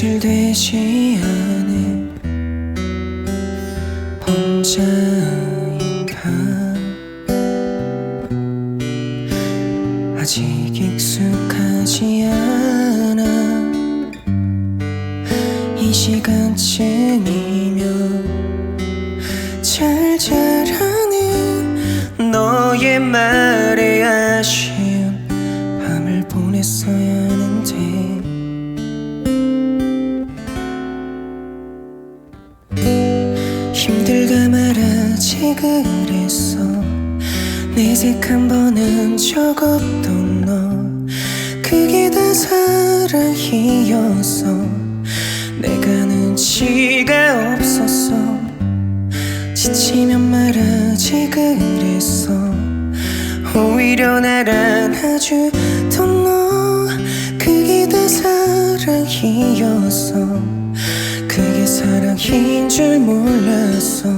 현실되지 않은 혼자인가? 아직 익숙하지 않아. 이 시간쯤이면 잘 자라는 너의 말 힘들다 말하지 그랬어. 내색 한 번은 적 없던 너. 그게 다 사랑이었어 내가 눈치가 없었어. 지치면 말하지 그랬어. 오히려 날 안아주던 너. 그게 다 사랑이었어 사랑인 줄 몰랐어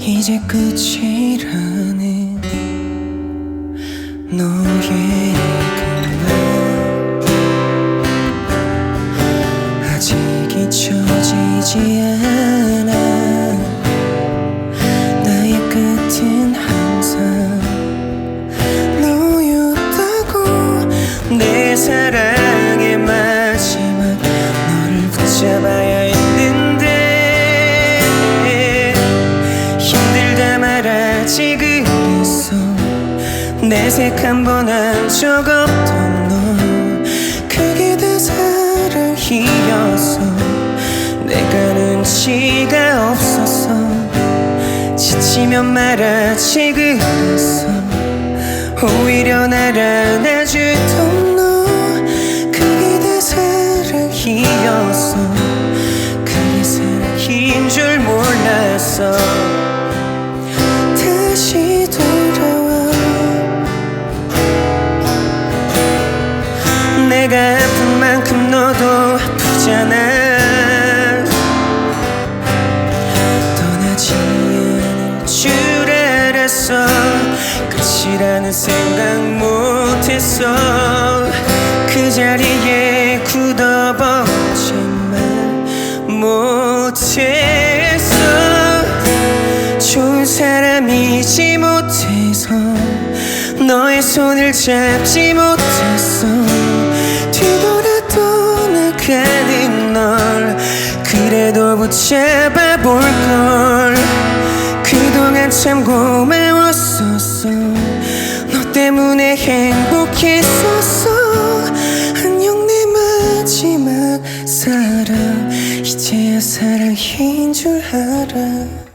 이제 끝이라는 너의 잊혀지지 않아. 나의 끝은 항상 너였다고. 내 사랑의 마지막 너를 붙잡아야 했는데 힘들다 말하지 그랬어. 내색 한 번 한 적 없던 너. 그게 다 사랑이었어 내가 눈치가 없었어 지치면 말하지 그랬어. 오히려 날 안아주던 너 그게 다 사랑이었어 그게 사랑인 줄 몰랐어 못했어. 그 자리에 굳어버리지만 못했어. 좋은 사람이지 못해서 너의 손을 잡지 못했어. 뒤돌아 떠나가는 널 그래도 붙잡아 볼걸. 그동안 참 고마웠었어. 너 때문에 행복했었어. 안녕 내 마지막 사랑. 이제야 사랑인 줄 알아.